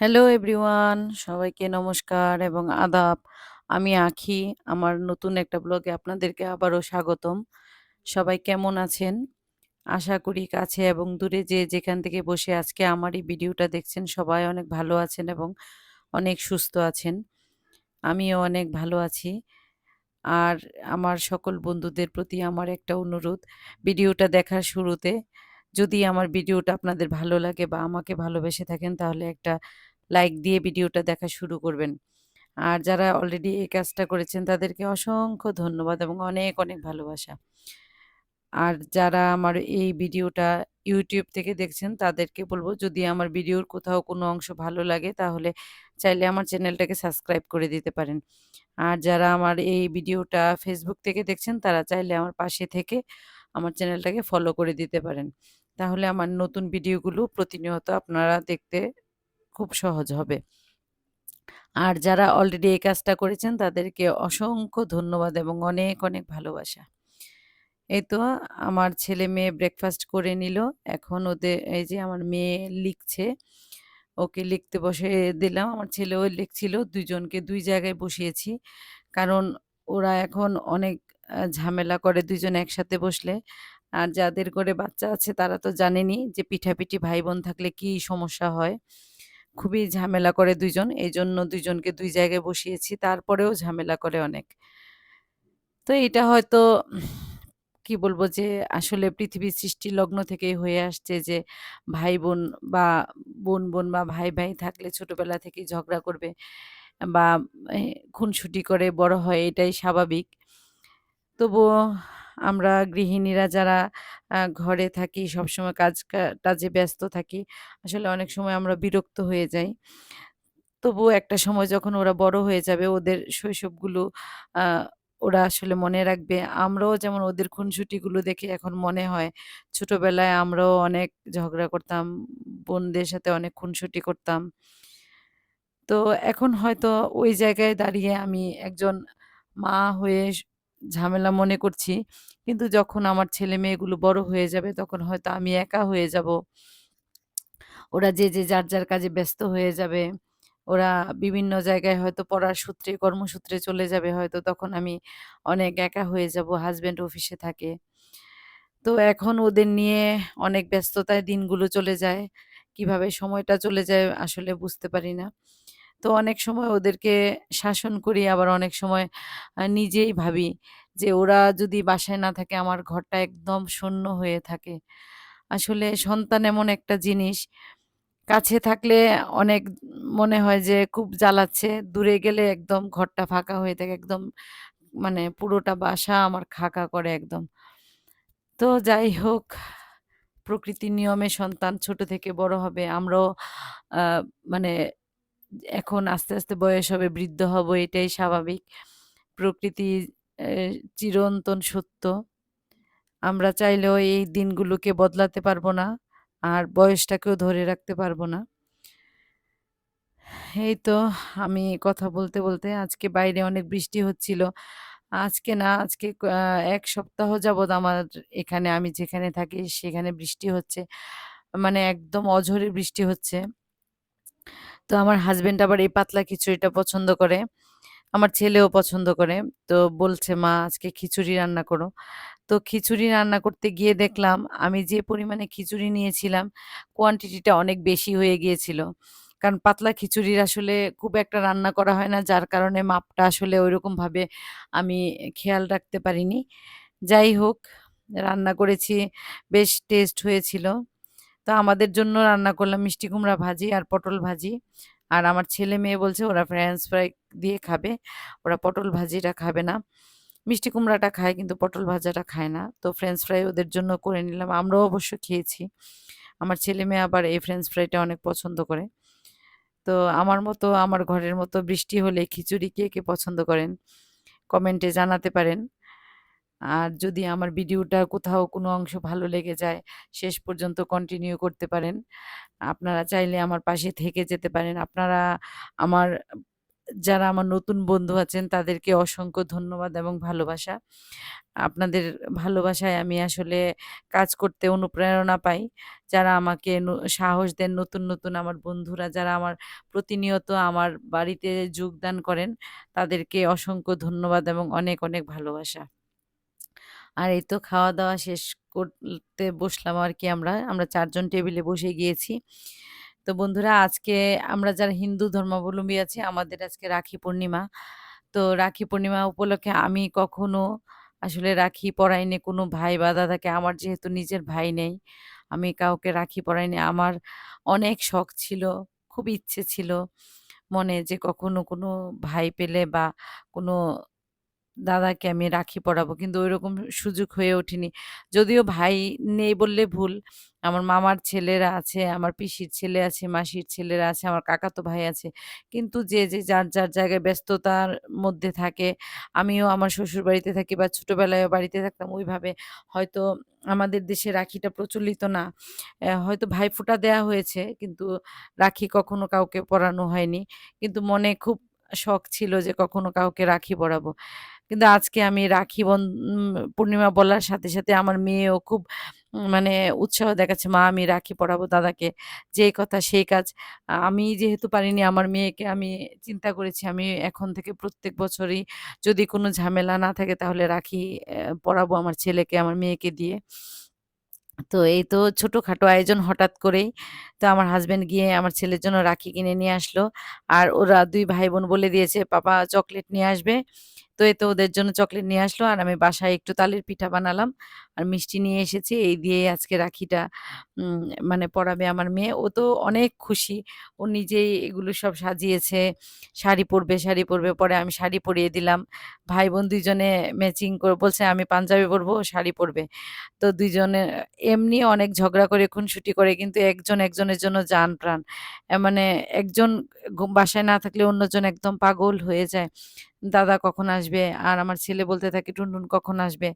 Hello everyone, সবাইকে নমস্কার এবং আদাব। আমি আখি, আমার নতুন একটা ব্লগে আপনাদেরকে আবারও স্বাগতম। সবাই কেমন আছেন? আশা করি কাছে এবং দূরে যে যেখান থেকে বসে আজকে আমার এই ভিডিওটা দেখছেন সবাই অনেক ভালো আছেন এবং অনেক সুস্থ আছেন। আমিও অনেক ভালো আছি। আর আমার সকল বন্ধুদের প্রতি আমার একটা অনুরোধ, ভিডিওটা দেখার শুরুতে। যদি আমার ভিডিওটা আপনাদের ভালো লাগে বা আমাকে ভালোবেসে থাকেন তাহলে একটা লাইক দিয়ে ভিডিওটা দেখা শুরু করবেন। আর যারা অলরেডি এই কাজটা করেছেন, তাদেরকে অসংখ্য ধন্যবাদ এবং অনেক অনেক ভালোবাসা। আর যারা আমার এই ভিডিওটা ইউটিউব থেকে দেখছেন, তাদেরকে বলব, যদি আমার ভিডিওর কোথাও কোনো অংশ ভালো লাগে, তাহলে চাইলে আমার চ্যানেলটাকে সাবস্ক্রাইব করে দিতে পারেন। আর যারা আমার এই ভিডিওটা ফেসবুক থেকে দেখছেন, তারা চাইলে আমার পাশে থেকে আমার চ্যানেলটাকে ফলো করে দিতে পারেন। তাহলে আমার নতুন ভিডিওগুলো প্রতিনিয়ত আপনারা দেখতে খুব সহজ হবে। আর যারা অলরেডি এই কাজটা করেছেন, তাদেরকে অসংখ্য ধন্যবাদ এবং অনেক অনেক ভালোবাসা। এই তো আমার ছেলে মেয়ে ব্রেকফাস্ট করে নিল। এখন ওদের, এই যে আমার মেয়ে লিখছে, ওকে লিখতে বসে দিলাম। আমার ছেলেও লিখছিল দুইজনকে দুই জায়গায় বসিয়েছি। কারণ ওরা এখন অনেক ঝামেলা করে দুজন একসাথে বসলে। আর যাদের করে বাচ্চা আছে, তারা তো জানেনি যে পিঠাপিঠি ভাই বোন থাকলে কি সমস্যা হয়। খুবই ঝামেলা করে দুইজন। এই জন্য দুইজনকে দুই জায়গায় বসিয়েছি, তারপরেও ঝামেলা করে অনেক। তো এটা হয়তো, কি বলব যে, আসলে পৃথিবীর সৃষ্টি লগ্ন থেকেই হয়ে আসছে যে ভাই বোন বা বোন বোন বা ভাই ভাই থাকলে ছোটবেলা থেকেই ঝগড়া করবে বা খুনসুটি করে বড় হয়, এটাই স্বাভাবিক। তবুও আমরা গৃহিণীরা যারা ঘরে থাকি, সবসময় কাজ কাজে ব্যস্ত থাকি, আসলে অনেক সময় আমরা বিরক্ত হয়ে যাই। তবুও একটা সময় যখন ওরা বড় হয়ে যাবে, ওদের শৈশবগুলো ওরা আসলে মনে রাখবে। আমরাও যেমন ওদের খুনসুটিগুলো দেখে এখন মনে হয়, ছোটবেলায় আমরাও অনেক ঝগড়া করতাম, বোনদের সাথে অনেক খুনসুটি করতাম। তো এখন হয়তো ওই জায়গায় দাঁড়িয়ে আমি একজন মা হয়ে ঝামেলা মনে করছি। কিন্তু যখন আমার ছেলে মেয়েগুলো বড় হয়ে যাবে, তখন হয়তো আমি একা হয়ে যাব। ওরা যে যে, যার যার কাজে ব্যস্ত হয়ে যাবে, ওরা বিভিন্ন জায়গায় হয়তো পড়ার সূত্রে, কর্মসূত্রে চলে যাবে, হয়তো তখন আমি অনেক একা হয়ে যাব হাজব্যান্ড অফিসে থাকে। তো এখন ওদের নিয়ে অনেক ব্যস্ততায় দিনগুলো চলে যায়। কীভাবে সময়টা চলে যায় আসলে বুঝতে পারি না। তো অনেক সময় ওদেরকে শাসন করি, আবার অনেক সময় নিজেই ভাবি যে ওরা যদি বাসায় না থাকে আমার ঘরটা একদম শূন্য হয়ে থাকে। আসলে সন্তান এমন একটা জিনিস, কাছে থাকলে অনেক মনে হয় যে খুব জ্বালাচ্ছে, দূরে গেলে একদম ঘরটা ফাঁকা হয়ে থাকে, একদম মানে পুরোটা বাসা আমার খাকা করে একদম। তো যাই হোক, প্রকৃতির নিয়মে সন্তান ছোট থেকে বড় হবে, আমরাও মানে এখন আস্তে আস্তে বয়স হবে, বৃদ্ধ হব, এটাই স্বাভাবিক। প্রকৃতি চিরন্তন সত্য। আমরা চাইলেও এই দিনগুলোকে বদলাতে পারব না, আর বয়সটাকেও ধরে রাখতে পারব না। এই তো আমি কথা বলতে বলতে আজকে বাইরে অনেক বৃষ্টি হচ্ছিল। আজকে না, আজকে এক সপ্তাহ যাবৎ আমার এখানে, আমি যেখানে থাকি সেখানে বৃষ্টি হচ্ছে। মানে একদম অঝরে বৃষ্টি হচ্ছে। তো আমার হাজবেন্ড আবার এই পাতলা খিচুড়িটা পছন্দ করে। আমার ছেলেও পছন্দ করে। তো বলছে, মা, আজকে খিচুড়ি রান্না করো। তো খিচুড়ি রান্না করতে গিয়ে দেখলাম, আমি যে পরিমাণে খিচুড়ি নিয়েছিলাম কোয়ান্টিটিটা অনেক বেশি হয়ে গিয়েছিল। কারণ পাতলা খিচুড়ির আসলে খুব একটা রান্না করা হয় না, যার কারণে মাপটা আসলে ওইরকমভাবে আমি খেয়াল রাখতে পারিনি। যাই হোক, রান্না করেছি, বেশ টেস্ট হয়েছিল। তো আমাদের জন্য রান্না করলাম মিষ্টি কুমড়া ভাজি আর পটল ভাজি। আর আমার ছেলে মেয়ে বলছে ওরা ফ্রেঞ্চ ফ্রাই দিয়ে খাবে, ওরা পটল ভাজিটা খাবে না। মিষ্টি কুমড়াটা খায় কিন্তু পটল ভাজাটা খায় না। তো ফ্রেঞ্চ ফ্রাই ওদের জন্য করে নিলাম, আমরাও অবশ্য খেয়েছি। আমার ছেলে মেয়ে আবার এই ফ্রেঞ্চ ফ্রাইটা অনেক পছন্দ করে। তো আমার মতো, আমার ঘরের মতো বৃষ্টি হলে খিচুড়ি কে কে পছন্দ করেন? কমেন্টে জানাতে পারেন। আর যদি আমার ভিডিওটা কোথাও কোনো অংশ ভালো লেগে যায় শেষ পর্যন্ত কন্টিনিউ করতে পারেন আপনারা চাইলে আমার পাশে থেকে যেতে পারেন আপনারা আমার যারা আমার নতুন বন্ধু আছেন তাদেরকে অসংখ্য ধন্যবাদ এবং ভালোবাসা। আপনাদের ভালোবাসায় আমি আসলে কাজ করতে অনুপ্রেরণা পাই। যারা আমাকে সাহস দেন নতুন, নতুন আমার বন্ধুরা যারা আমার প্রতিনিয়ত আমার বাড়িতে যোগদান করেন, তাদেরকে অসংখ্য ধন্যবাদ এবং অনেক, অনেক ভালোবাসা। আর এই তো খাওয়া-দাওয়া শেষ করতে বসলাম আর কি আমরা। আমরা চারজন টেবিলে বসে গিয়েছি। তো বন্ধুরা আজকে আমরা যারা হিন্দু ধর্মাবলম্বী আছি আমাদের আজকে রাখি পূর্ণিমা। তো রাখি পূর্ণিমা উপলক্ষে আমি কখনো আসলে রাখি পরাইনি কোনো ভাই বা দাদাকে। আমার যেহেতু নিজের ভাই নেই, আমি কাউকে রাখি পরাইনি। আমার অনেক শখ ছিল, খুব ইচ্ছে ছিল মনে যে কখনো কোনো ভাই পেলে বা কোনো দাদাকে আমি রাখি পরাবো। কিন্তু ওই রকম সুযোগ হয়ে ওঠেনি। যদিও ভাই নেই বললে ভুল। আমার মামার ছেলেরা আছে, আমার পিসির ছেলে আছে, মাসির ছেলেরা আছে, আমার কাকাতো ভাই আছে। কিন্তু যে, যে যার, যার জায়গায় ব্যস্ততার মধ্যে থাকে। আমিও আমার শ্বশুর বাড়িতে থাকি বা ছোটবেলায়ও বাড়িতে থাকতাম ওইভাবে হয়তো আমাদের দেশে রাখিটা প্রচলিত না। হয়তো ভাইফোঁটা দেয়া হয়েছে কিন্তু রাখি কখনো কাউকে পরানো হয়নি। কিন্তু মনে খুব শখ ছিল যে কখনো কাউকে রাখি পরাবো। কিন্তু আজকে আমি রাখি বন পূর্ণিমা বলার সাথে, সাথে আমার মেয়েও খুব মানে উৎসাহ দেখাচ্ছে, "মা আমি রাখি পড়াবো দাদাকে।" যেই কথা সেই কাজ। আমি যেহেতু পারিনি আমার মেয়েকে আমি চিন্তা করেছি আমি এখন থেকে প্রত্যেক বছরই যদি কোনো ঝামেলা না থাকে তাহলে রাখি পড়াবো আমার ছেলেকে, আমার মেয়েকে দিয়ে। তো এই তো ছোটখাটো আয়োজন হঠাৎ করেই। তো আমার হাজব্যান্ড গিয়ে আমার ছেলের জন্য রাখি কিনে নিয়ে আসলো। আর ওরা দুই ভাই-বোন বলে দিয়েছে, "পাপা চকলেট নিয়ে আসবে।" তো এই তো ওদের জন্য চকলেট নিয়ে আসলো আর আমি বাসায় একটু তালের পিঠা বানালাম আর মিষ্টি নিয়ে এসেছি। এই দিয়েই আজকে রাখিটা মানে পরাবে আমার মেয়ে। ও তো অনেক খুশি। ও নিজেই এগুলো সব সাজিয়েছে। শাড়ি পরবে, শাড়ি পরবে। পরে আমি শাড়ি পরিয়ে দিলাম। ভাই-বোন ২ জনে ম্যাচিং করে বলছে, "আমি পাঞ্জাবি পরবো, শাড়ি পরবে।" তো ২ জনে এমনি অনেক ঝগড়া করে খুনসুটি করে কিন্তু একজন একজনের জন্য জান-প্রাণ। মানে একজন বাসায় না থাকলে অন্যজন একদম পাগল হয়ে যায়। দাদা কখন আসবে? আর আমার ছেলে বলতে থাকে, "টুনটুন কখন আসবে?"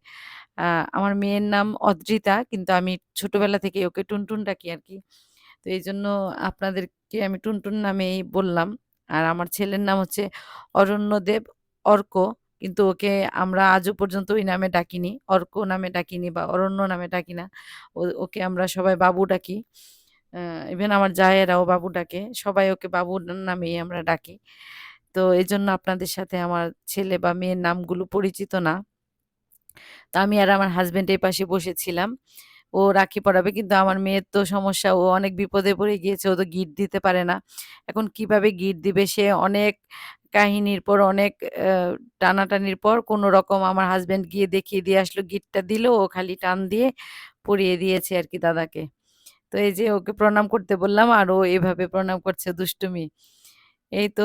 আমার মেয়ের নাম অদ্রিতা কিন্তু আমি ছোটবেলা থেকেই ওকে টুনটুন ডাকি আর কি তো এই জন্য আপনাদেরকে আমি টুনটুন নামেই বললাম। আর আমার ছেলের নাম হচ্ছে অরণ্যদেব অর্ক। কিন্তু ওকে আমরা আজও পর্যন্ত ওই নামে ডাকিনি। অর্ক নামে ডাকিনি বা অরণ্য নামে ডাকি না। ও ওকে আমরা সবাই বাবু ডাকি। ইভেন আমার জায়েরাও বাবু ডাকে। সবাই ওকে বাবু নামেই আমরা ডাকি। তো এজন্য আপনাদের সাথে আমার ছেলে বা মেয়ের নামগুলো পরিচিত না। তো আমি আর আমার হাসব্যান্ড এই পাশে বসেছিলাম। ও রাখি পরাবে কিন্তু আমার মেয়ের তো সমস্যা, ও অনেক বিপদে পড়ে গিয়েছে। ও তো গিট দিতে পারে না। এখন কীভাবে গিট দিবে সে অনেক কাহিনীর পর, অনেক টানাটানির পর কোনো রকম আমার হাসব্যান্ড গিয়ে দেখিয়ে দিয়ে আসলো, গিটটা দিল, ও খালি টান দিয়ে পরিয়ে দিয়েছে আর কি দাদাকে। তো এই যে ওকে প্রণাম করতে বললাম, আর ও এভাবে প্রণাম করছে দুষ্টুমি। এই তো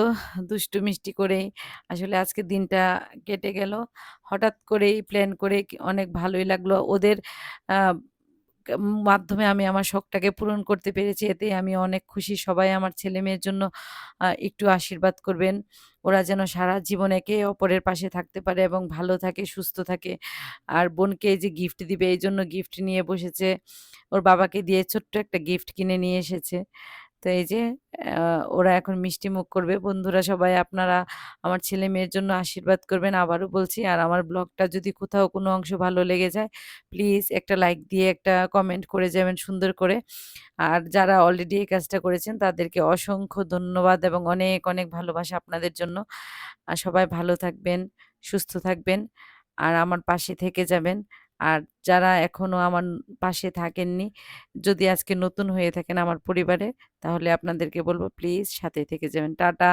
দুষ্টু মিষ্টি করেই আসলে আজকের দিনটা কেটে গেল। হঠাৎ করেই প্ল্যান করে অনেক ভালোই লাগল। ওদের মাধ্যমে আমি আমার শখটাকে পূরণ করতে পেরেছি। এতে আমি অনেক খুশি। সবাই আমার ছেলে-মেয়ের জন্য একটু আশীর্বাদ করবেন। ওরা যেন সারা জীবন একে অপরের পাশে থাকতে পারে এবং ভালো থাকে, সুস্থ থাকে। আর বোনকে যে গিফট দিবে এই জন্য গিফট নিয়ে বসেছে। ওর বাবাকে দিয়ে ছোট্ট একটা গিফট কিনে নিয়ে এসেছে। তো এই যে ওরা এখন মিষ্টি মুখ করবে। বন্ধুরা সবাই আপনারা আমার ছেলে-মেয়ের জন্য আশীর্বাদ করবেন আবারও বলছি। আর আমার ব্লগটা যদি কোথাও কোনো অংশ ভালো লেগে যায়, প্লিজ একটা লাইক দিয়ে একটা কমেন্ট করে যাবেন সুন্দর করে। আর যারা অলরেডি এই কাজটা করেছেন তাদেরকে অসংখ্য ধন্যবাদ এবং অনেক, অনেক ভালোবাসা আপনাদের জন্য। আর সবাই ভালো থাকবেন, সুস্থ থাকবেন আর আমার পাশে থেকে যাবেন। আর যারা এখনও আমার পাশে থাকেননি, যদি আজকে নতুন হয়ে থাকেন আমার পরিবারে, তাহলে আপনাদেরকে বলব প্লিজ সাথে থেকে যাবেন। টাটা।